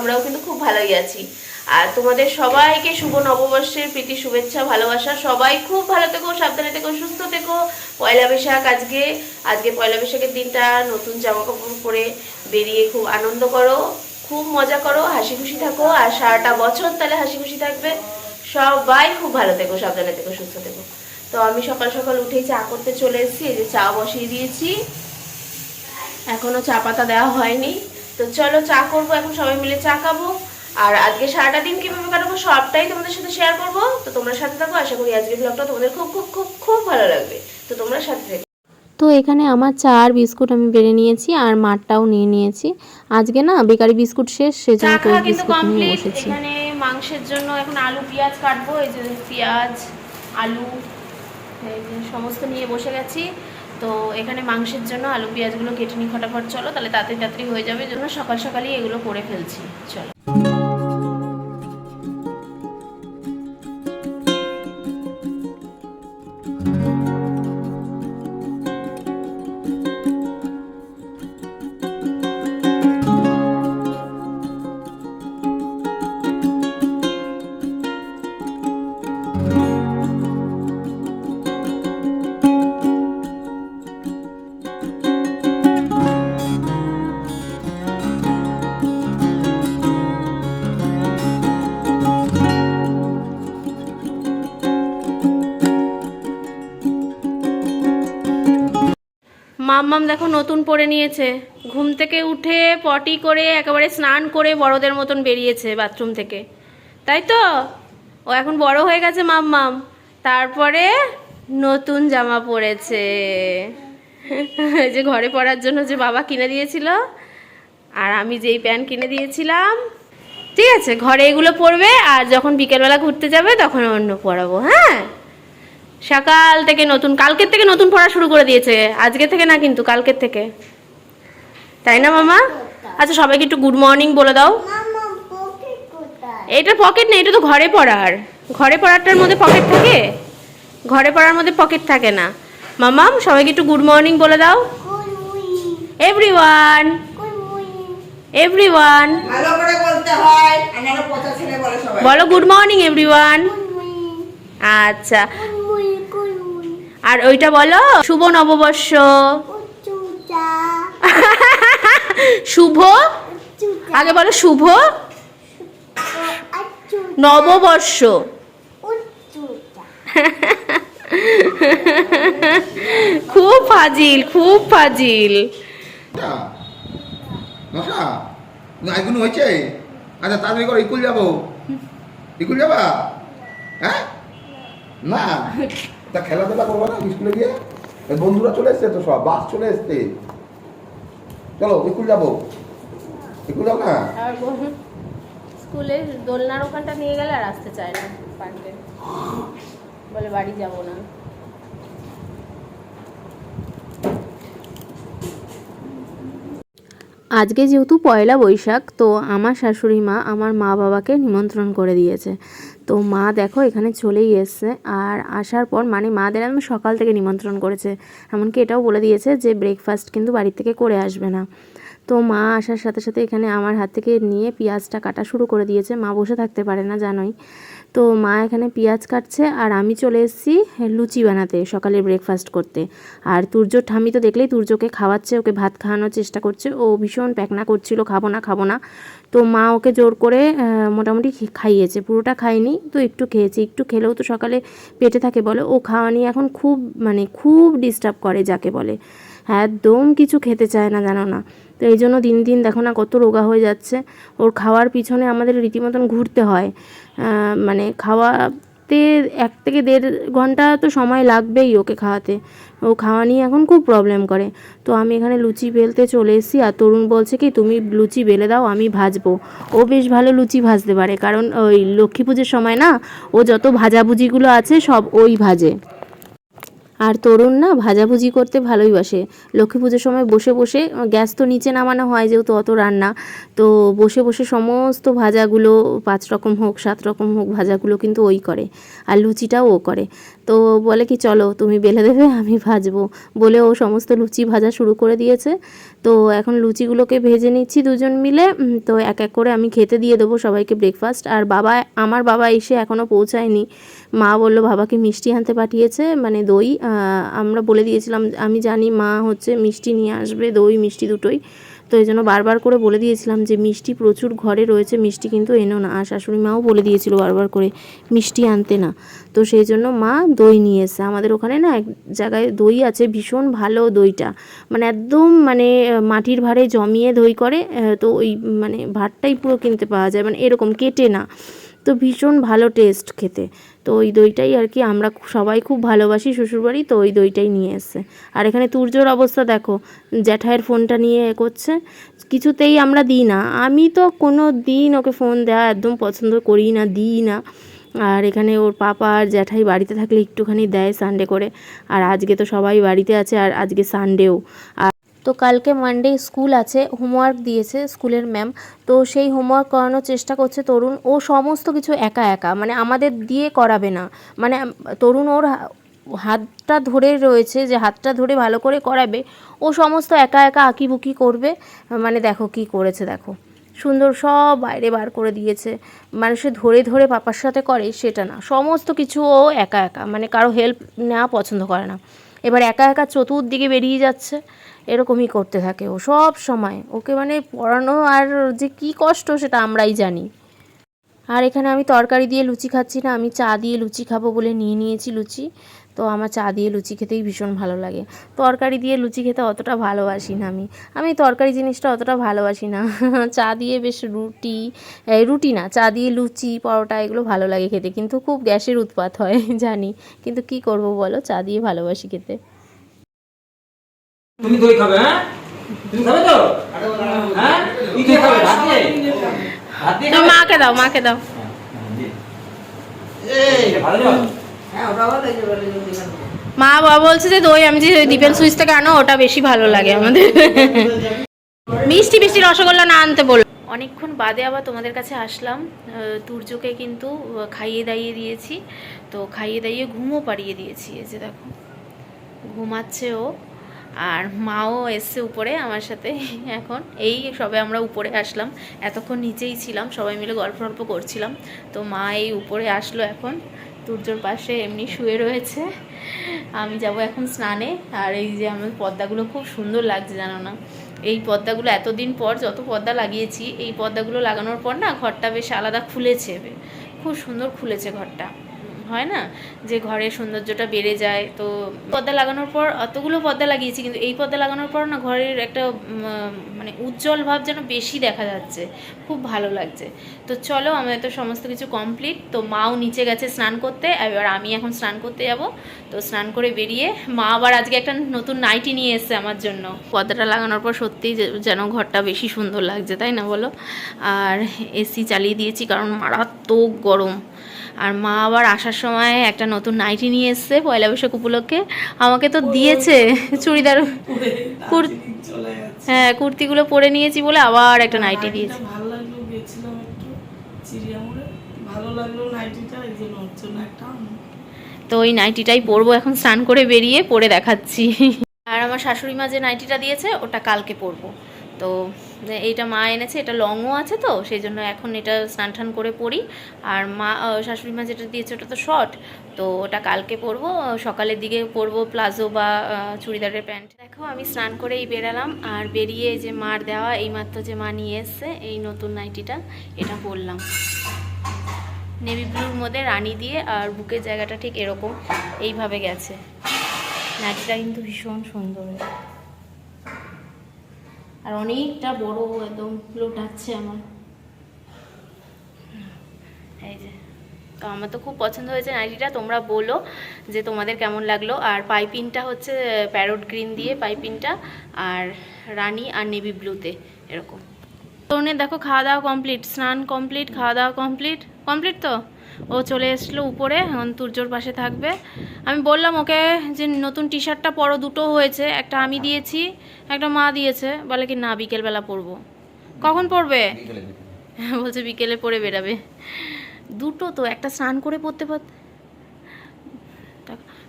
আমরাও কিন্তু খুব ভালোই আছি। আর তোমাদের সবাইকে শুভ নববর্ষের প্রীতি, শুভেচ্ছা, ভালোবাসা। সবাই খুব ভালো থেকো, সাবধানে থেকো, সুস্থ থেকো। পয়লা বৈশাখ আজকে আজকে পয়লা বৈশাখের দিনটা নতুন জামা কাপড় পরে বেরিয়ে খুব আনন্দ করো, খুব মজা করো, হাসি খুশি থাকো। আর সারাটা বছর তাহলে হাসি খুশি থাকবে। সবাই খুব ভালো থেকো, সাবধানে থেকো, সুস্থ থেকো। তো আমি সকাল সকাল উঠেই চা করতে চলে এসেছি, এই যে চা বসিয়ে দিয়েছি। এখনও চা পাতা দেওয়া হয়নি। তো চলো চা করব এখন সবাই মিলে চা খাব। আর আজকে সারাটা দিন কীভাবে কাটাবো সবটাই তোমাদের সাথে শেয়ার করব। তো তোমরা সাথে থাকো আশা করি আজকের ব্লগটা তোমাদের খুব খুব খুব খুব ভালো লাগবে। তো তোমরা সাথে থেকো। তো এখানে আমার চা আর বিস্কুট আমি বেড়ে নিয়েছি আর মাঠটাও নিয়ে নিয়েছি। আজকে না বেকারি বিস্কুট শেষ চা সেজন্য খাওয়া কোল্ড বিস্কুট নিয়ে বসেছি। এখানে মাংসের জন্য এখন আলু পেঁয়াজ কাটবো এই যে পেঁয়াজ আলু এই সমস্ত নিয়ে বসে গেছি। তো এখানে মাংসের জন্য আলু পেঁয়াজগুলো কেটে নিই ফটাফট চলো, তাহলে তাড়াতাড়ি তাড়াতাড়ি হয়ে যাবে। জন্য সকাল সকালই এগুলো করে ফেলছি, চলো। মাম্মাম দেখো নতুন পরে নিয়েছে। ঘুম থেকে উঠে পটি করে একেবারে স্নান করে বড়দের মতন বেরিয়েছে বাথরুম থেকে। তাই তো? ও এখন বড় হয়ে গেছে মাম্মাম। তারপরে নতুন জামা পরেছে। যে ঘরে পরার জন্য যে বাবা কিনে দিয়েছিল, আর আমি যেই প্যান্ট কিনে দিয়েছিলাম। ঠিক আছে, ঘরে এগুলো পরবে, আর যখন বিকেলবেলা ঘুরতে যাবে, তখন অন্য পরাবো হ্যাঁ? সকাল থেকে নতুন কালকের থেকে নতুন পড়া শুরু করে দিয়েছে। আজকে থেকে না কিন্তু কালকের থেকে। তাই না মামা? আচ্ছা সবাইকে একটু গুড মর্নিং বলে দাও। এটা পকেট নেই এটা তো ঘরে পড়ার। ঘরে পড়ারটার মধ্যে পকেট থাকে? ঘরে পড়ার মধ্যে পকেট থাকে না। মামাম সবাইকে একটু গুড মর্নিং বলে দাও। এভরিওয়ান এভরিওয়ান ভালো করে বলতে হয় আর নাহলে পচা ছেলে বলে সবাই। বলো গুড মর্নিং এভরিওয়ান আচ্ছা। আর ওইটা বলো শুভ নববর্ষ। শুভ? আগে বলো শুভ? নববর্ষ। খুব ফাজিল খুব ফাজিল। মশা এগুলো হয়েছে? আচ্ছা তাড়াতাড়ি করে ইকুল যাব। ইকুল যাবা? হ্যাঁ? না তা খেলাধুলা করব না স্কুলে গিয়ে? বন্ধুরা চলে এসছে তো সব বাস চলে এসছে। চলো ইকুল যাব। ইকুল যাব না? স্কুলে দোলনার ওখানটা নিয়ে গেলে আর আসতে চায় না পার্কে বলে বাড়ি যাব না। আজকে যেহেতু পয়লা বৈশাখ তো আমার শাশুড়ি মা আমার মা বাবাকে নিমন্ত্রণ করে দিয়েছে। তো মা দেখো এখানে চলেই এসছে। আর আসার পর মানে মাদের আমি সকাল থেকে নিমন্ত্রণ করেছে। এমনকি এটাও বলে দিয়েছে যে ব্রেকফাস্ট কিন্তু বাড়ি থেকে করে আসবে না। তো মা আসার সাথে সাথে এখানে আমার হাত থেকে নিয়ে পেঁয়াজটা কাটা শুরু করে দিয়েছে। মা বসে থাকতে পারে না, জানোই। তো মা এখানে পেঁয়াজ কাটছে আর আমি চলে এসেছি লুচি বানাতে, সকালে ব্রেকফাস্ট করতে। আর তুর্য ঠামি তো দেখলেই তুর্যকে খাওয়াচ্ছে, ওকে ভাত খাওয়ানোর চেষ্টা করছে। ও ভীষণ প্যাকনা করছিল, খাব না খাব না। তো মা ওকে জোর করে মোটামুটি খাইয়েছে, পুরোটা খাইনি তো একটু খেয়েছি। একটু খেলেও তো সকালে পেটে থাকে বলে, ও খাওয়া নিয়ে এখন খুব মানে খুব ডিস্টার্ব করে যাকে বলে। একদম কিছু খেতে চায় না, জানো না। তো এই জন্য দিন দিন দেখো না কত রোগা হয়ে যাচ্ছে। ওর খাওয়ার পিছনে আমাদের রীতিমতন ঘুরতে হয়। মানে খাওয়া খাওয়াতে এক থেকে দেড় ঘণ্টা তো সময় লাগবেই ওকে খাওয়াতে। ও খাওয়া নিয়ে এখন খুব প্রবলেম করে। তো আমি এখানে লুচি বেলতে চলে এসেছি আর তরুণ বলছে কি, তুমি লুচি বেলে দাও, আমি ভাজবো। ও বেশ ভালো লুচি ভাজতে পারে। কারণ ওই লক্ষ্মী পুজোর সময় না, ও যত ভাজাভুজিগুলো আছে সব ওই ভাজে। আর তরুণ না ভাজাভুজি করতে ভালোই বাসে। লক্ষ্মী পুজোর সময় বসে বসে গ্যাস তো নিচে নামানো হয় যেহেতু অত রান্না, তো বসে বসে সমস্ত ভাজাগুলো, পাঁচ রকম হোক, সাত রকম হোক, ভাজাগুলো কিন্তু ওই করে আর লুচিটাও ও করে। তো বলে কি, চলো, তুমি বেলে দেবে, আমি ভাজবো। বলে ও সমস্ত লুচি ভাজা শুরু করে দিয়েছে। তো এখন লুচিগুলোকে ভেজে নিচ্ছি দুজন মিলে। তো এক এক করে আমি খেতে দিয়ে দেবো সবাইকে ব্রেকফাস্ট আর বাবা, আমার বাবা এসে এখনও পৌঁছায়নি। মা বলল, বাবাকে মিষ্টি আনতে পাঠিয়েছে মানে দই। আমরা বলে দিয়েছিলাম, আমি জানি মা হচ্ছে মিষ্টি নিয়ে আসবে, দই, মিষ্টি দুটোই। তো এই জন্য বারবার করে বলে দিয়েছিলাম যে, মিষ্টি প্রচুর ঘরে রয়েছে, মিষ্টি কিন্তু এনো না। আর শাশুড়ি মাও বলে দিয়েছিল বারবার করে, মিষ্টি আনতে না। তো সেই জন্য মা দই নিয়ে এসে আমাদের ওখানে না এক জায়গায় দই আছে, ভীষণ ভালো দইটা। মানে একদম মানে মাটির ভারে জমিয়ে দই করে তো ওই মানে ভাতটাই পুরো কিনতে পাওয়া যায়। মানে এরকম, কেটে না। তো ভীষণ ভালো টেস্ট খেতে। তো ওই দইটাই আর কি আমরা সবাই খুব ভালোবাসি শ্বশুরবাড়ি, তো ওই দইটাই নিয়ে এসছে। আর এখানে তুর্যর অবস্থা দেখো, জ্যাঠাইয়ের ফোনটা নিয়ে এ করছে। কিছুতেই আমরা দিই না। আমি তো কোনো দিন ওকে ফোন দেওয়া একদম পছন্দ করি না, দিই না। আর এখানে ওর পাপা আর জ্যাঠাই বাড়িতে থাকলে একটুখানি দেয় সানডে করে। আর আজকে তো সবাই বাড়িতে আছে, আর আজকে সানডেও আর তো কালকে মানডে স্কুল আছে হোমওয়ার্ক দিয়েছে স্কুলের ম্যাম তো সেই হোমওয়ার্ক করানোর চেষ্টা করছে তরুণ। ও সমস্ত কিছু একা একা মানে আমাদের দিয়ে করাবে না। মানে তরুণ ওর হাতটা ধরে রয়েছে যে হাতটা ধরে ভালো করে করাবে। ও সমস্ত একা একা আঁকিবুকি করবে। মানে দেখো কি করেছে দেখো। সুন্দর সব বাইরে বার করে দিয়েছে। মানুষে ধরে ধরে পাপার সাথে করে সেটা না। সমস্ত কিছু ও একা একা মানে কারও হেল্প নেওয়া পছন্দ করে না। এবার একা একা চতুর্দিকে বেরিয়ে যাচ্ছে। এরকমই করতে থাকে ও সব সময়। ওকে মানে পড়ানো আর যে কি কষ্ট সেটা আমরাই জানি। আর এখানে আমি তরকারি দিয়ে লুচি খাচ্ছি না, আমি চা দিয়ে লুচি খাব বলে নিয়ে নিয়েছি লুচি। তো আমার চা দিয়ে লুচি খেতেই ভীষণ ভালো লাগে। তরকারি দিয়ে লুচি খেতে অতটা ভালোবাসি না আমি। আমি তরকারি জিনিসটা অতটা ভালোবাসি না। চা দিয়ে বেশ রুটি রুটি না, চা দিয়ে লুচি, পরোটা এগুলো ভালো লাগে খেতে। কিন্তু খুব গ্যাসের উৎপাত হয়, জানি। কিন্তু কি করব বলো? চা দিয়ে ভালোবাসি খেতে। তুমি দই খাবে হ্যাঁ? তুমি খাবে তো? হ্যাঁ? কি খাবে? ভাত দিয়ে? ভাত দিয়ে খাবে? মাকে দাও মাকে দাও। এই ভালো হ্যাঁ ওটা ভালো বলে যদি কেন মা বাবা বলছে যে দই আমি যে ডিপেন্ড সুইচ থেকে আনো ওটা বেশি ভালো লাগে আমাদের। মিষ্টি মিষ্টি রসগোল্লা না আনতে বল অনেকক্ষণ বাদে আবার তোমাদের কাছে আসলাম। তুর্যকে কিন্তু খাইয়ে দাইয়ে দিয়েছি। তো খাইয়ে দাইয়ে ঘুমও পাড়িয়ে দিয়েছি এই যে দেখো। ঘুমাচ্ছে ও। আর মাও এসছে উপরে আমার সাথে এখন। এই সবে আমরা উপরে আসলাম। এতক্ষণ নিচেই ছিলাম, সবাই মিলে গল্প গল্প করছিলাম। তো মা এই উপরে আসলো এখন। তুর্যর পাশে এমনি শুয়ে রয়েছে। আমি যাব এখন স্নানে। আর এই যে আমার পর্দাগুলো খুব সুন্দর লাগছে, জানো না? এই পর্দাগুলো এতদিন পর যত পর্দা লাগিয়েছি, এই পর্দাগুলো লাগানোর পর না ঘরটা বেশ আলাদা খুলেছে। খুব সুন্দর খুলেছে ঘরটা। হয় না? যে ঘরের সৌন্দর্যটা বেড়ে যায়। তো পর্দা লাগানোর পর অতগুলো পর্দা লাগিয়েছি কিন্তু এই পর্দা লাগানোর পর না ঘরের একটা মানে উজ্জ্বল ভাব যেন বেশি দেখা যাচ্ছে। খুব ভালো লাগছে। তো চলো আমাদের তো সমস্ত কিছু কমপ্লিট তো মাও নিচে গেছে স্নান করতে। এবার আমি এখন স্নান করতে যাব। তো স্নান করে বেরিয়ে মা আবার আজকে একটা নতুন নাইটি নিয়ে এসেছে আমার জন্য। পর্দাটা লাগানোর পর সত্যিই যেন ঘরটা বেশি সুন্দর লাগছে, তাই না বলো? আর এসি চালিয়ে দিয়েছি কারণ মারাত্মক গরম। আর মা আবার আসার সময় একটা নতুন নাইটি নিয়ে এসছে পয়লা বৈশাখ উপলক্ষে। আমাকে তো দিয়েছে চুড়িদার হ্যাঁ কুর্তিগুলো পরে নিয়েছি বলে আবার একটা নাইটি দিয়েছে। তো ওই নাইটিটাই পরবো এখন স্নান করে বেরিয়ে পরে দেখাচ্ছি। আর আমার শাশুড়ি মা যে নাইটিটা দিয়েছে ওটা কালকে পরবো। তো এইটা মা এনেছে, এটা লংও আছে তো, সেই জন্য এখন এটা স্নান টান করে পরি আর মা শাশুড়ি মা যেটা দিয়েছে ওটা তো শর্ট তো ওটা কালকে পরবো, সকালের দিকে পরবো প্লাজো বা চুড়িদারের প্যান্ট। দেখো, আমি স্নান করেই বেরালাম, আর বেরিয়ে যে মার দেওয়া, এইমাত্র যে মা নিয়ে এসছে, এই নতুন নাইটিটা, এটা পরলাম। নেভি ব্লুর মধ্যে রানি দিয়ে, আর বুকের জায়গাটা ঠিক এরকম, এইভাবে গেছে। নাইটিটা কিন্তু ভীষণ সুন্দর আর অনেকটা বড় একদম লোটাচ্ছে আমার। এই যে তো আমার তো খুব পছন্দ হয়েছে নাইটিটা তোমরা বলো যে তোমাদের কেমন লাগল। আর পাইপিনটা হচ্ছে প্যারোট গ্রিন দিয়ে পাইপিনটা আর রানি আর নেভি ব্লুতে এরকম। তরুণের দেখো খাওয়া দাওয়া কমপ্লিট স্নান কমপ্লিট খাওয়া দাওয়া কমপ্লিট কমপ্লিট তো? ও চলে এসলো উপরে এখন তুর্যর পাশে থাকবে। আমি বললাম ওকে যে নতুন টি শার্টটা পরো দুটো হয়েছে একটা আমি দিয়েছি একটা মা দিয়েছে বলে কি না বিকেলবেলা পরবো। কখন পরবে? বলছে বিকেলে পরে বেরাবে। দুটো তো একটা স্নান করে পরতে পারতে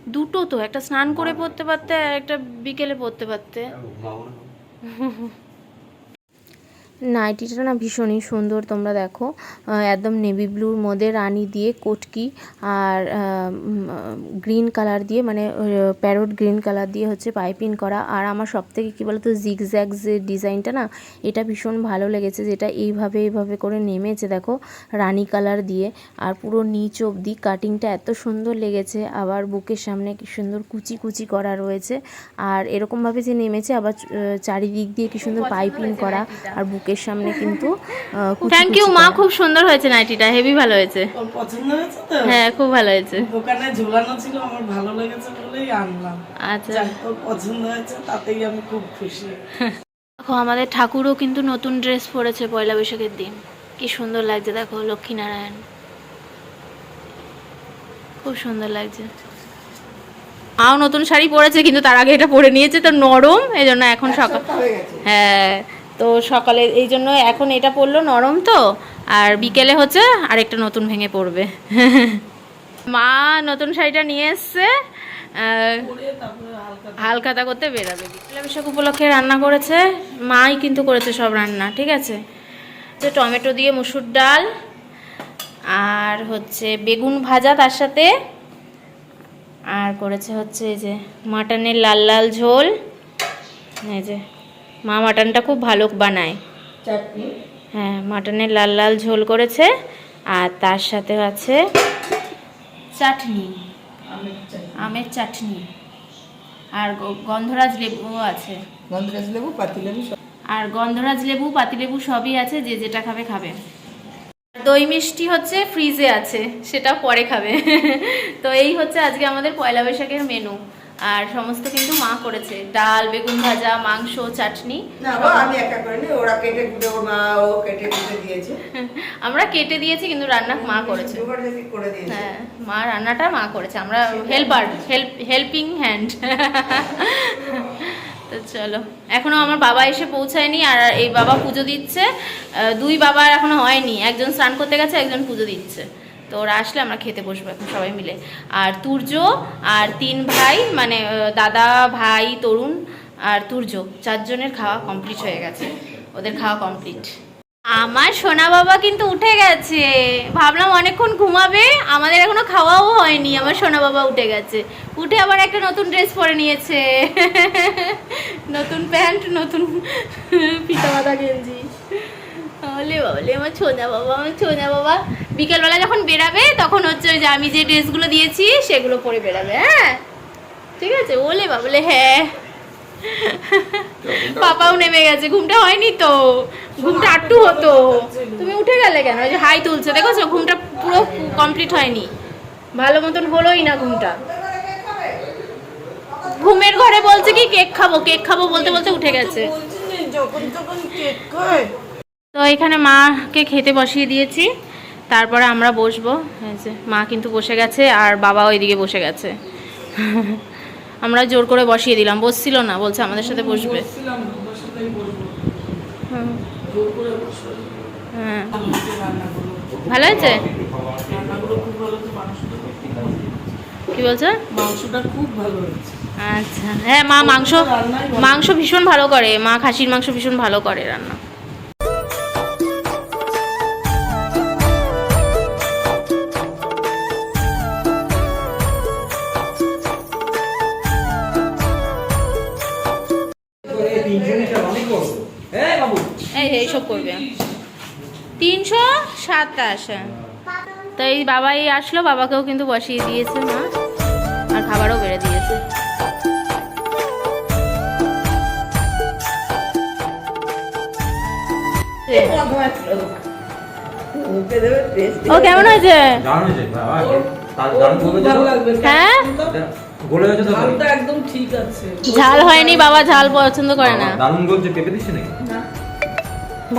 দুটো তো একটা স্নান করে পরতে পারতে আর একটা বিকেলে পরতে। পারতে নাইটিটা না ভীষণই সুন্দর তোমরা দেখো। একদম নেভি ব্লুর মধ্যে রানী দিয়ে কটকি আর গ্রিন কালার দিয়ে মানে প্যারোট গ্রিন কালার দিয়ে হচ্ছে পাইপিং করা। আর আমার সব থেকে কী বলতো জিগজ্যাগ যে ডিজাইনটা না এটা ভীষণ ভালো লেগেছে যেটা এইভাবে এইভাবে করে নেমেছে দেখো রানী কালার দিয়ে। আর পুরো নিচ অবধি কাটিংটা এত সুন্দর লেগেছে আবার বুকের সামনে কি সুন্দর কুচি কুচি করা রয়েছে। আর এরকমভাবে যে নেমেছে আবার চারিদিক দিয়ে কি সুন্দর পাইপিং করা আর বুকের সামনে কিন্তু থ্যাংক ইউ মা খুব সুন্দর হয়েছে নাইটিটা হেভি ভালো হয়েছে। পছন্দ হয়েছে তো? হ্যাঁ খুব ভালো হয়েছে। দোকানে ঝুলানো ছিল আমার ভালো লেগেছে বলেই আনলাম। আচ্ছা। পছন্দ হয়েছে তাতেই আমি খুব খুশি। দেখো আমাদের ঠাকুরও কিন্তু নতুন ড্রেস পরেছে পয়লা বৈশাখের দিন। কি সুন্দর লাগছে দেখো লক্ষ্মীনারায়ণ। খুব সুন্দর লাগছে। মাও নতুন শাড়ি পরেছে কিন্তু তার আগে এটা পরে নিয়েছে তো নরম এই জন্য এখন সকাল হ্যাঁ। তো সকালে এই জন্য এখন এটা পরলো নরম তো, আর বিকেলে হচ্ছে আরেকটা নতুন ভেঙে পড়বে। মা নতুন শাড়িটা নিয়ে এসছে হালখাতা করতে বেরাবে। পয়লা বৈশাখ উপলক্ষে রান্না করেছে, মাই কিন্তু করেছে সব রান্না, ঠিক আছে? যে টমেটো দিয়ে মুসুর ডাল, আর হচ্ছে বেগুন ভাজা তার সাথে, আর করেছে হচ্ছে এই যে মাটনের লাল লাল ঝোল, এই যে মা মাটনটা খুব ভালো বানায়। হ্যাঁ মাটনের লাল লাল ঝোল করেছে আর তার সাথে আছে চাটনি আমের চাটনি। আর গন্ধরাজ লেবুও আছে। গন্ধরাজ লেবু পাতি লেবু আর গন্ধরাজ লেবু পাতিলেবু সবই আছে যে যেটা খাবে খাবে। দই মিষ্টি হচ্ছে ফ্রিজে আছে সেটা পরে খাবে। তো এই হচ্ছে আজকে আমাদের পয়লা বৈশাখের মেনু। আর সমস্ত কিন্তু মা করেছে। ডাল বেগুন ভাজা মাংস চাটনি। আমি একা করিনি ওরা কেটে কুটে মা ও কেটে কুটে দিয়েছে। আমরা কেটে দিয়েছি কিন্তু রান্না মা করেছে। হ্যাঁ মা রান্নাটা মা করেছে। আমরা হেল্পার হেল্প হেল্পিং হ্যান্ড তো চলো এখনও আমার বাবা এসে পৌঁছায়নি আর এই বাবা পুজো দিচ্ছে। দুই বাবা এখনও হয়নি। একজন স্নান করতে গেছে একজন পুজো দিচ্ছে। তো ওরা আসলে আমরা খেতে বসবো এখন সবাই মিলে। আর তুর্য আর তিন ভাই মানে দাদা, ভাই, তরুণ আর তুর্য, চারজনের খাওয়া কমপ্লিট হয়ে গেছে। ওদের খাওয়া কমপ্লিট আমার সোনা বাবা কিন্তু উঠে গেছে। ভাবলাম অনেকক্ষণ ঘুমাবে, আমাদের এখনও খাওয়াও হয়নি, আমার সোনা বাবা উঠে গেছে। উঠে আবার একটা নতুন ড্রেস পরে নিয়েছে। নতুন প্যান্ট, নতুন ফিতা বাঁধা গেঞ্জি। বলে বাবলে আমার ছোনা বাবা আমার ছোনা বাবা। বিকেলবেলা যখন বেরাবে তখন হচ্ছে ওই যে আমি যে ড্রেসগুলো দিয়েছি সেগুলো পরে বেরাবে হ্যাঁ? ঠিক আছে? ওলে বাবলে হ্যাঁ। পাপাও নেমে গেছে। ঘুমটা হয়নি তো। ঘুমটা আটটু হতো। তুমি উঠে গেলে কেন? ওই যে হাই তুলছে দেখেছ? ঘুমটা পুরো কমপ্লিট হয়নি। ভালো মতন হলোই না ঘুমটা। ঘুমের ঘরে বলছে কি কেক খাব কেক খাব বলতে বলতে উঠে গেছে। যখন তখন কেক খায় তো এখানে মাকে খেতে বসিয়ে দিয়েছি। তারপরে আমরা বসবো। মা কিন্তু বসে গেছে আর বাবা ওইদিকে বসে গেছে। আমরা জোর করে বসিয়ে দিলাম। বসছিল না বলছে আমাদের সাথে বসবে। হ্যাঁ ভালো হয়েছে? ভালো। কি বলছো? মাংসটা খুব ভালো হয়েছে। আচ্ছা। হ্যাঁ মা মাংস মাংস ভীষণ ভালো করে। মা খাসির মাংস ভীষণ ভালো করে রান্না। এইসব করবে। তিনশো সাতাশ। তো এই বাবাই আসলো বাবাকেও কিন্তু বসিয়ে দিয়েছে মা। আর খাবারও বেড়ে দিয়েছে। ও কেমন হয়েছে? হ্যাঁ? গলে হয়েছে তো? ঝালটা একদম ঠিক আছে। ঝাল হয়নি বাবা ঝাল পছন্দ করে না। দারুণ গলছে পেঁপে দিচ্ছে নাকি?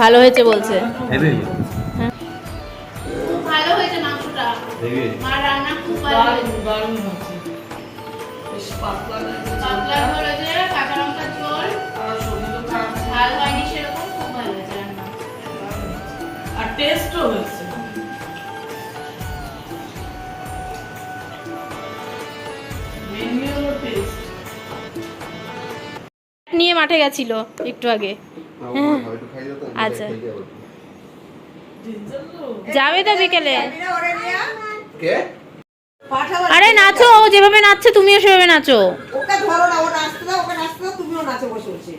ভালো হয়েছে বলছে। ভালো হয়েছে মাংসটা। হেভি? রান্না খুব ভালো হয়েছে। দারুণ হচ্ছে পাতলা লাগছে পাতলা ঝোল হয়েছে কাঁচা লঙ্কার ঝোল। আর শরীরও খারাপ ঝাল হয়নি সেরকম খুব ভালো হয়েছে রান্না। আর টেস্টও হয়েছে মেনলি হলো টেস্ট নিয়ে মাঠে গেছিল একটু আগে। আচ্ছা। যাবে তো বিকেলে আরে নাচো ও যেভাবে নাচছে তুমিও সেভাবে নাচো। ওকে ধরো না ও নাচতে দাও ওকে নাচতে দাও তুমিও নাচো বসে বসে।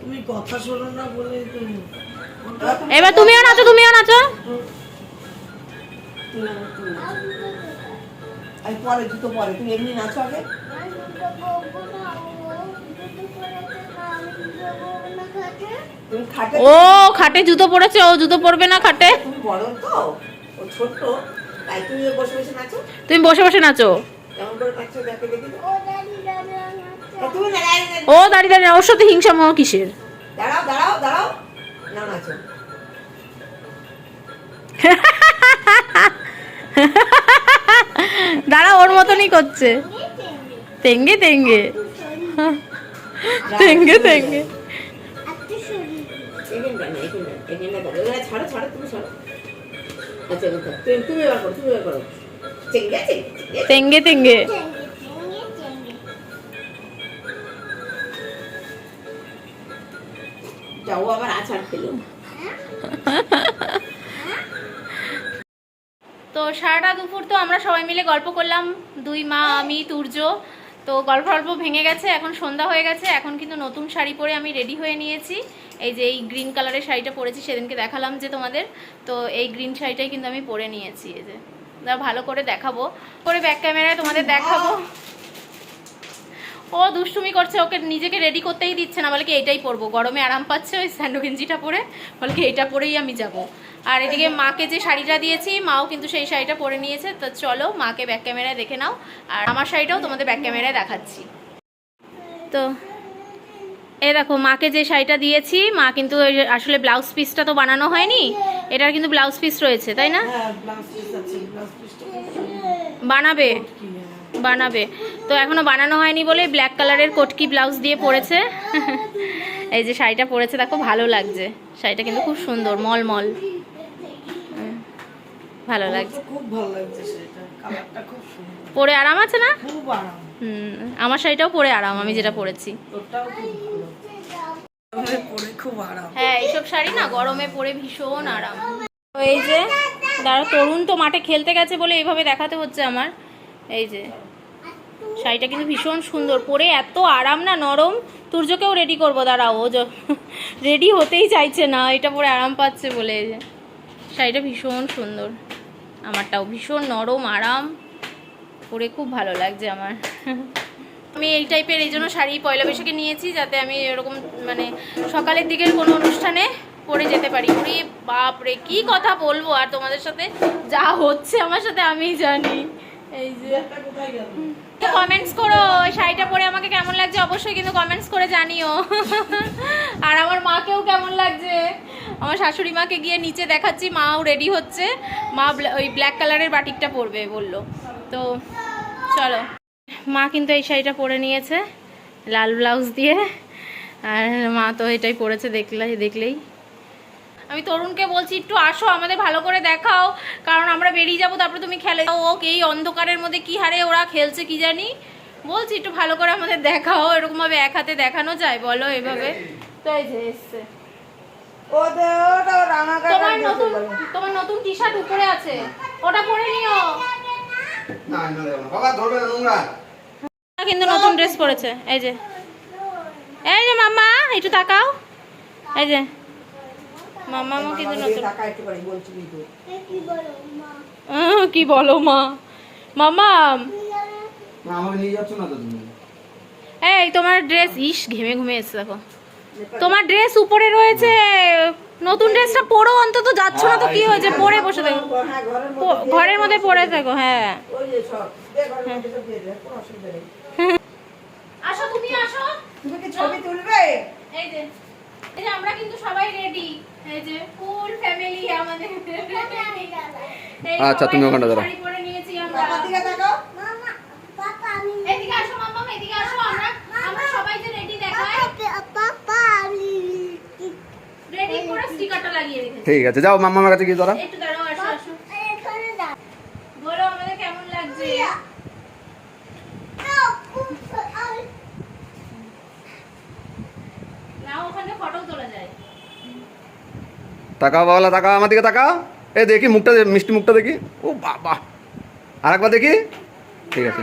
তুমি কথা শোনো না বলে তুমি। এবার তুমিও নাচো তুমিও নাচো। আমি পরে জুতো পরে। তুমি এমনি নাচো আগে? ও খাটে জুতো পরেছে ও জুতো পরবে না খাটে? তুমি বসে বসে নাচো? ও দাঁড়িয়ে দাঁড়িয়ে ওর সাথে হিংসা মহ কিসের? দাঁড়াও দাঁড়াও দাঁড়াও। না নাচো। দাঁড়া ওর মতনই করছে। তেঙ্গে তেঙ্গে। তেঙ্গে তেঙ্গে। না এখানে ছাড়ো ছাড়ো তুমি ছাড়ো আচ্ছা তুমি তুমি এবার করো তুমি এবার করো চেঙ্গে চেঙ্গে তেঙ্গে তেঙ্গে যাও আবার আচার খেলো তো সারাটা দুপুর তো আমরা সবাই মিলে গল্প করলাম। দুই মা আমি তুর্য। তো গল্প গল্প ভেঙে গেছে, এখন সন্ধ্যা হয়ে গেছে, এখন কিন্তু নতুন শাড়ি পরে আমি রেডি হয়ে নিয়েছি। এই যে এই গ্রিন কালারের শাড়িটা পরেছি, সেদিনকে দেখালাম যে তোমাদের। তো এই গ্রিন শাড়িটাই কিন্তু আমি পরে নিয়েছি, এই যে। ভালো করে দেখাবো। করে ব্যাক ক্যামেরায় তোমাদের দেখাবো। ও দুষ্টুমি করছে ওকে নিজেকে রেডি করতেই দিচ্ছে না। বলে কি এইটাই পরবো। গরমে আরাম পাচ্ছে ওই স্যান্ডো গেঞ্জিটা পরে। বলে কি এইটা পরেই আমি যাব। আর এদিকে মাকে যে শাড়িটা দিয়েছি মাও কিন্তু সেই শাড়িটা পরে নিয়েছে। তো চলো মাকে ব্যাক ক্যামেরায় দেখে নাও। আর আমার শাড়িটাও তোমাদের ব্যাক ক্যামেরায় দেখাচ্ছি। তো এ দেখো মাকে যে শাড়িটা দিয়েছি মা কিন্তু আসলে ব্লাউজ পিসটা তো বানানো হয়নি এটার কিন্তু ব্লাউজ পিস রয়েছে তাই না? হ্যাঁ বানাবে? বানাবে। তো এখনও বানানো হয়নি বলে ব্ল্যাক কালারের কটকি ব্লাউজ দিয়ে পরেছে। এই যে শাড়িটা পরেছে দেখো ভালো লাগছে। শাড়িটা কিন্তু খুব সুন্দর মলমল। ভালো লাগছে। খুব ভালো লাগছে কালারটা খুব সুন্দর। পরে আরাম আছে না? খুব আরাম। হুম আমার শাড়িটাও পরে আরাম আমি যেটা পরেছি। তোরটাও খুব ভালো। গরমে পরে খুব আরাম। হ্যাঁ এইসব শাড়ি না গরমে পরে ভীষণ আরাম। তো এই যে দাঁড়া তরুণ তো মাঠে খেলতে গেছে বলে এইভাবে দেখাতে হচ্ছে আমার। এই যে শাড়িটা কিন্তু ভীষণ সুন্দর। পরে এত আরাম না, নরম। তুর্যকেও রেডি করব, দাঁড়াও, ও রেডি হতেই চাইছে না, এটা পরে আরাম পাচ্ছে বলে। শাড়িটা ভীষণ সুন্দর, আমারটাও ভীষণ নরম, আরাম। পরে খুব ভালো লাগছে আমার। আমি এই টাইপের এই জন্য শাড়ি, পয়লা বৈশাখে নিয়েছি, যাতে আমি এরকম মানে সকালের দিকের কোনো অনুষ্ঠানে পরে যেতে পারি। ওরে বাপরে, কি কথা বলব, আর তোমাদের সাথে যা হচ্ছে আমার সাথে আমি জানি। এই যে কমেন্টস করো ওই শাড়িটা পরে আমাকে কেমন লাগছে? অবশ্যই কিন্তু কমেন্টস করে জানিও। আর আমার মাকেও কেমন লাগছে? আমার শাশুড়ি মাকে গিয়ে নিচে দেখাচ্ছি মাও রেডি হচ্ছে। মা ওই ব্ল্যাক কালারের বাটিকটা পরবে বলল। তো চলো। মা কিন্তু এই শাড়িটা পরে নিয়েছে লাল ব্লাউজ দিয়ে। আর মা তো এটাই পরেছে দেখলে দেখলেই। আমি তরুণকে বলছি একটু আসো আমাদের ভালো করে দেখাও কারণ আমরা বেরিয়ে যাব তারপরে তুমি খেলে যাও। ও এই অন্ধকারের মধ্যে কি হারে ওরা খেলছে কি জানি? বলছি একটু ভালো করে আমাদের দেখাও এরকমভাবে এক হাতে দেখানো যায় বলো এভাবে। তো এই যে এসছে। ওটা তোমার নতুন তোমার নতুন টি শার্ট উপরে আছে। ওটা পরে নিও। কিন্তু নতুন ড্রেস পরেছে এই যে। এই যে মাম্মা একটু তাকাও। এই যে। মাম্মামও কিন্তু নতুন টাকা একটু করে বলছি কিন্তু। আহ, কি বলো মা? মামা না আমাকে নিয়ে যাচ্ছ না তো তুমি? এই তোমার ড্রেস ইস ঘেমে ঘুমে এসছে দেখো। তোমার ড্রেস উপরে রয়েছে। নতুন ড্রেসটা পরো অন্তত যাচ্ছ না তো কি হয়েছে? পরে বসে থাকো। হ্যাঁ ঘরের মধ্যে পরে থাকো। হ্যাঁ। আসো তুমি আসো। তুমি কি ছবি তুলবে? এই যে আমরা কিন্তু সবাই রেডি এই যে ফুল ফ্যামিলি আমাদের। আচ্ছা, তুমি ওখানটা দাঁড়াও। শাড়ি পরে নিয়েছি আমরা। দিকে তাকাও। এদিকে আসো মাম্মা এদিকে আসো আমরা। আমরা সবাই যে রেডি দেখাই রেডি করে স্টিকারটা লাগিয়ে রেখেছি। ঠিক আছে যাও মাম্মার কাছে গিয়ে একটু দাঁড়াও আসো আসো। বলো আমাদের কেমন লাগছে? না ওখানে ফটো তোলা যায়। তাকাও বাবলা তাকাও আমার দিকে তাকাও। এ দেখি মুখটা মিষ্টি মুখটা দেখি। ও বাবা। আর একবার দেখি। ঠিক আছে।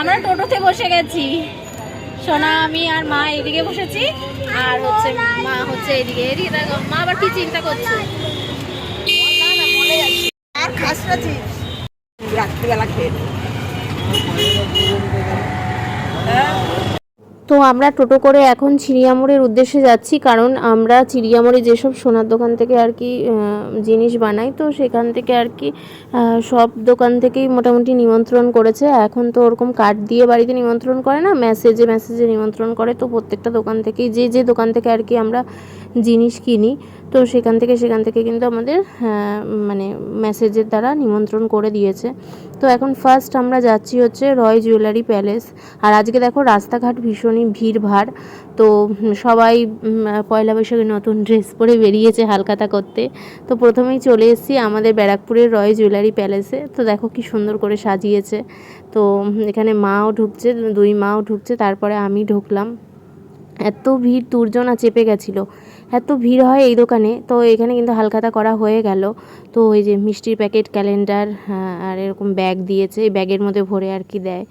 আমরা টোটোতে বসে গেছি। সোনা আমি আর মা এদিকে বসেছি আর হচ্ছে মা হচ্ছে এদিকে। এদিকে দেখো মা আবার কি চিন্তা করছে? আর খাসটা চিপস রাত্রিবেলা খেয়ে। তো আমরা টোটো করে এখন চিড়িয়ামোড়ের উদ্দেশ্যে যাচ্ছি, কারণ আমরা চিড়িয়ামোড়ে যেসব সোনার দোকান থেকে আর কি জিনিস বানাই, তো সেখান থেকে আর কি সব দোকান থেকেই মোটামুটি নিমন্ত্রণ করেছে। এখন তো ওরকম কার্ড দিয়ে বাড়িতে নিমন্ত্রণ করে না মেসেজে মেসেজে নিমন্ত্রণ করে, তো প্রত্যেকটা দোকান থেকেই, যে যে দোকান থেকে আর কি আমরা জিনিস কিনি তো সেখান থেকে সেখান থেকে কিন্তু আমাদের মানে মেসেজের দ্বারা নিমন্ত্রণ করে দিয়েছে। তো এখন ফার্স্ট আমরা যাচ্ছি হচ্ছে রয় জুয়েলারি প্যালেস আর আজকে দেখো রাস্তাঘাট ভীষণই ভিড় ভাড় তো সবাই পয়লা বৈশাখে নতুন ড্রেস পরে বেরিয়েছে হালকাতা করতে। তো প্রথমেই চলে এসেছি আমাদের ব্যারাকপুরের রয় জুয়েলারি প্যালেসে তো দেখো কি সুন্দর করে সাজিয়েছে। তো এখানে মাও ঢুকছে, দুই মাও ঢুকছে, তারপরে আমি ঢুকলাম। এত ভিড়, দুর্জনা চেপে গেছিল। এত ভিড় হয় এই দোকানে। তো এখানে কিন্তু হালখাতা করা হয়ে গেল। তো ওই যে মিষ্টির প্যাকেট ক্যালেন্ডার হ্যাঁ, আর এরকম ব্যাগ দিয়েছে। ব্যাগের মধ্যে ভরে আর কি দেয়।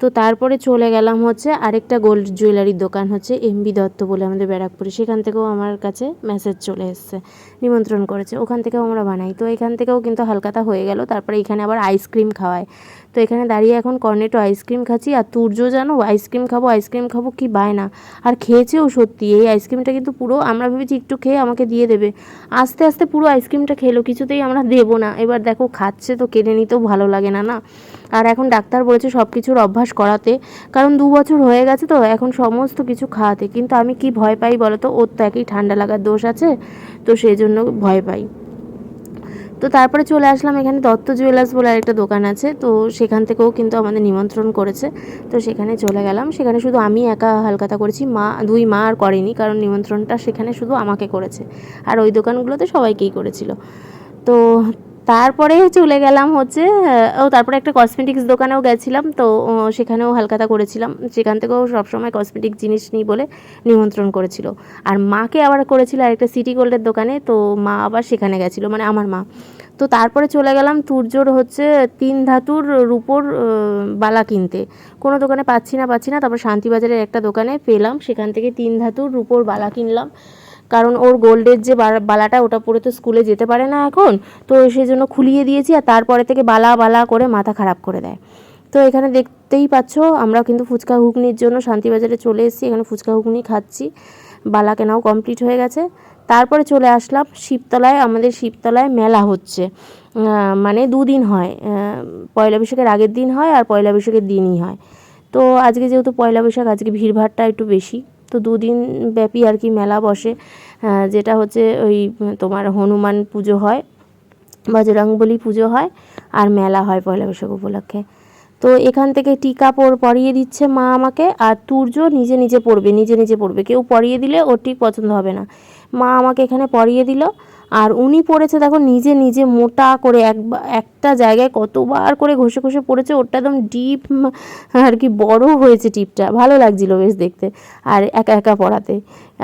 তো তারপরে চলে গেলাম হচ্ছে আরেকটা গোল্ড জুয়েলারির দোকান হচ্ছে এমবি দত্ত বলে আমাদের ব্যারাকপুরে। সেখান থেকেও আমার কাছে মেসেজ চলে এসছে, নিমন্ত্রণ করেছে। ওখান থেকেও আমরা বানাই। তো এখান থেকেও কিন্তু হালকাতা হয়ে গেল। তারপরে এখানে আবার আইসক্রিম খাওয়ায়। তো এখানে দাঁড়িয়ে এখন কর্নেটো আইসক্রিম খাচ্ছি। আর তুর্য জানো আইসক্রিম খাব আইসক্রিম খাব কি বায় না। আর খেয়েছেও সত্যি, এই আইসক্রিমটা কিন্তু পুরো আমরা ভেবেছি একটু খেয়ে আমাকে দিয়ে দেবে। আস্তে আস্তে পুরো আইসক্রিমটা খেলো, কিছুতেই আমরা দেবো না। এবার দেখো, খাচ্ছে তো কেড়ে নিতেও ভালো লাগে না না? আর এখন ডাক্তার বলেছে সব কিছুর অভ্যাস করাতে। কারণ দু বছর হয়ে গেছে তো, এখন সমস্ত কিছু খাওয়াতে। কিন্তু আমি কি ভয় পাই বলো তো ওর তো একই ঠান্ডা লাগার দোষ আছে, তো সেই জন্য ভয় পাই। তো তারপরে চলে আসলাম এখানে দত্ত জুয়েলার্স বলে আরেকটা দোকান আছে, তো সেখান থেকেও কিন্তু আমাদের নিমন্ত্রণ করেছে। তো সেখানে চলে গেলাম। সেখানে শুধু আমি একা হালকাতা করেছি, মা, দুই মা আর করেনি, কারণ নিমন্ত্রণটা সেখানে শুধু আমাকে করেছে। আর ওই দোকানগুলোতে সবাইকেই করেছিল। তো তারপরে চলে গেলাম হচ্ছে ও তারপরে একটা কসমেটিক্স দোকানেও গেছিলাম, তো সেখানেও হালকাতা করেছিলাম। সেখান থেকেও সবসময় কসমেটিক জিনিস নিই বলে নিমন্ত্রণ করেছিল। আর মাকে আবার করেছিল আরেকটা সিটি গোল্ডের দোকানে, তো মা আবার সেখানে গেছিল মানে আমার মা। তো তারপরে চলে গেলাম তুর্যর হচ্ছে তিন ধাতুর রূপোর বালা কিনতে। কোনো দোকানে পাচ্ছি না পাচ্ছি না, তারপর শান্তিবাজারের একটা দোকানে পেলাম, সেখান থেকে তিন ধাতুর রূপোর বালা কিনলাম। কারণ ওর গোল্ডের যে বালাটা, ওটা পরে তো স্কুলে যেতে পারে না এখন। তো সেই জন্য খুলিয়ে দিয়েছি আর তারপরে থেকে বালা বালা করে মাথা খারাপ করে দেয়। তো এখানে দেখতেই পাচ্ছ, আমরা কিন্তু ফুচকা ঘুগনির জন্য শান্তিবাজারে চলে এসেছি। এখানে ফুচকা ঘুগনি খাচ্ছি। বালা কেনাও কমপ্লিট হয়ে গেছে। তারপরে চলে আসলাম শিবতলায়। আমাদের শিবতলায় মেলা হচ্ছে। মানে দুদিন হয়। পয়লা বৈশাখের আগের দিন হয় আর পয়লা বৈশাখের দিনই হয়। তো আজকে যেহেতু পয়লা বৈশাখ, আজকে ভিড়ভাড়টা একটু বেশি। তো দুদিন ব্যাপী আর কি মেলা বসে যেটা হচ্ছে ওই তোমার হনুমান পুজো হয়, বজরংবলী পুজো হয় আর মেলা হয় পয়লা বৈশাখ উপলক্ষে। তো এখান থেকে টিকা পর পরিয়ে দিচ্ছে মা আমাকে আর তুর্য নিজে নিজে পড়বে নিজে নিজে পড়বে কেউ পরিয়ে দিলে ওর ঠিক পছন্দ হবে না। মা আমাকে এখানে পরিয়ে দিল আর উনি পড়েছে দেখো নিজে নিজে মোটা করে এক একটা জায়গায় কতবার করে ঘষে ঘষে পড়েছে ওটা একদম ডিপ আর কি বড় হয়েছে টিপটা। ভালো লাগছিল বেশ দেখতে, আর একা একা পড়াতে।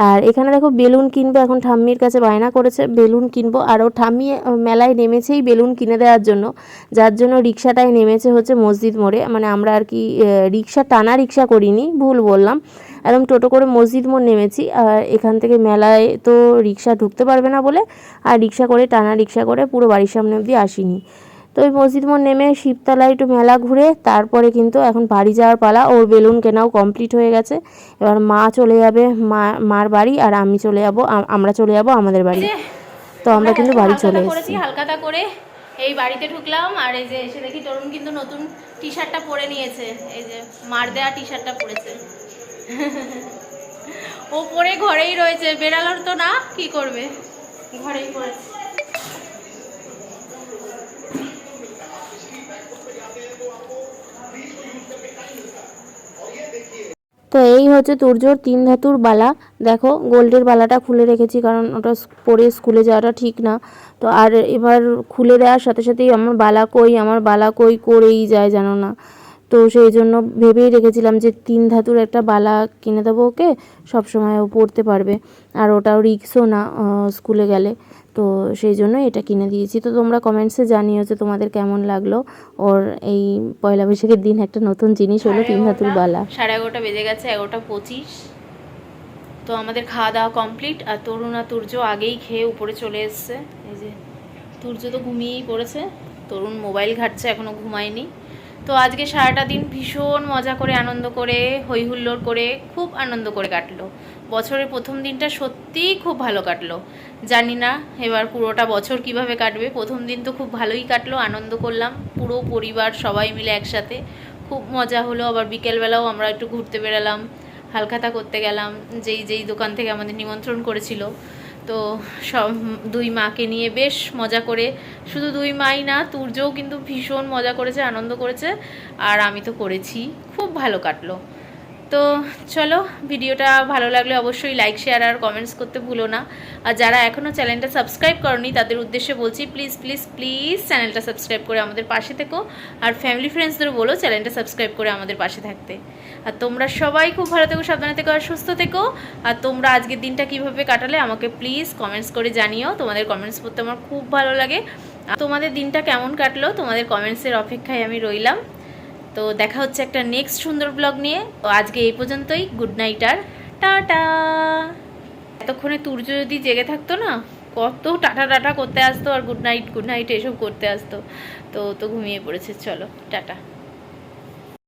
আর এখানে দেখো বেলুন কিনবে, এখন ঠাম্মির কাছে বায়না করেছে, বেলুন কিনবো। আর ও ঠাম্মি মেলায় নেমেছেই বেলুন কিনে দেওয়ার জন্য, যার জন্য রিক্সাটায় নেমেছে হচ্ছে মসজিদ মোড়ে। মানে আমরা আর কি রিক্সা, টানা রিক্সা করিনি, ভুল বললাম। একদম টোটো করে মসজিদ মোড় নেমেছি আর এখান থেকে মেলায় তো রিক্সা ঢুকতে পারবে না বলে আর রিক্সা করে টানা রিক্সা করে পুরো বাড়ির সামনে অবধি আসিনি। তো ওই মসজিদ মোড় নেমে শিবতলায় একটু মেলা ঘুরে তারপরে কিন্তু এখন বাড়ি যাওয়ার পালা ওর বেলুন কেনাও কমপ্লিট হয়ে গেছে। এবার মা চলে যাবে মা মার বাড়ি আর আমি চলে যাব আমরা চলে যাব আমাদের বাড়ি। তো আমরা কিন্তু বাড়ি চলে এসেছি। হালকাতা করে এই বাড়িতে ঢুকলাম আর এই যে এসে দেখি তরুণ কিন্তু নতুন টি শার্টটা পরে নিয়েছে। এই যে মার দেয়া টি শার্টটা পরেছে। ও পরে ঘরেই রয়েছে। বেরালোর তো না? কি করবে? ঘরেই পড়েছে। তো এই হচ্ছে তুর্যর তিন ধাতুর বালা। দেখো, গোল্ডের বালাটা খুলে রেখেছি কারণ ওটা পরে স্কুলে যাওয়াটা ঠিক না। তো আর এবার খুলে দেওয়ার সাথে সাথেই আমার বালা কই, আমার বালা কই করেই যায় জানো না। তো সেই জন্য ভেবেই রেখেছিলাম যে তিন ধাতুর একটা বালা কিনে দেবো ওকে সবসময় ও পড়তে পারবে। আর ওটাও রিক্সও না স্কুলে গেলে। তো সেই জন্য এটা কিনে দিয়েছি। তো তোমরা কমেন্টসে জানিও যে তোমাদের কেমন লাগল। ওর এই পয়লা বৈশাখের দিন একটা নতুন জিনিস হলো তিন ধাতুর বালা। সাড়ে এগারোটা বেজে গেছে এগারোটা পঁচিশ। তো আমাদের খাওয়া দাওয়া কমপ্লিট। আর তরুণ আর তুর্য আগেই খেয়ে উপরে চলে এসছে। এই যে তুর্য তো ঘুমিয়েই পড়েছে। তরুণ মোবাইল ঘাটছে এখনও ঘুমায়নি। তো আজকে সারাটা দিন ভীষণ মজা করে, আনন্দ করে হই হুল্লোড় করে, খুব আনন্দ করে কাটলো। বছরের প্রথম দিনটা সত্যিই খুব ভালো কাটলো। জানি না এবার পুরোটা বছর কীভাবে কাটবে। প্রথম দিন তো খুব ভালোই কাটলো, আনন্দ করলাম। পুরো পরিবার সবাই মিলে একসাথে। খুব মজা হলো, আবার বিকেলবেলাও আমরা একটু ঘুরতে বেরালাম হালখাতা করতে গেলাম, যেই যেই দোকান থেকে আমাদের নিমন্ত্রণ করেছিল। তো সব দুই মাকে নিয়ে বেশ মজা করে, শুধু দুই মাই না, তুর্যও কিন্তু ভীষণ মজা করেছে, আনন্দ করেছে, আর আমি তো করেছি। খুব ভালো কাটলো। তো চলো, ভিডিওটা ভালো লাগলে অবশ্যই লাইক শেয়ার আর কমেন্টস করতে ভুলো না। আর যারা এখনও চ্যানেলটা সাবস্ক্রাইব করনি, তাদের উদ্দেশ্যে বলছি প্লিজ প্লিজ প্লিজ চ্যানেলটা সাবস্ক্রাইব করে আমাদের পাশে থেকো। আর ফ্যামিলি ফ্রেন্ডসদেরও বলো চ্যানেলটা সাবস্ক্রাইব করে আমাদের পাশে থাকতে। আর তোমরা সবাই খুব ভালো থেকো, সাবধানে থেকো আর সুস্থ থেকো। আর তোমরা আজকের দিনটা কীভাবে কাটালে আমাকে প্লিজ কমেন্টস করে জানিও। তোমাদের কমেন্টস পড়তে আমার খুব ভালো লাগে। তোমাদের দিনটা কেমন কাটলো, তোমাদের কমেন্টসের অপেক্ষায় আমি রইলাম। তো দেখা হচ্ছে একটা নেক্সট সুন্দর ব্লগ নিয়ে। তো আজকে এই পর্যন্তই। গুড নাইট আর টাটা। এতক্ষণে তুর্য যদি জেগে থাকতো না, কত টাটা টাটা করতে আসতো আর গুড নাইট গুড নাইট এসব করতে আসতো। তো তো ঘুমিয়ে পড়েছে, চলো, টাটা।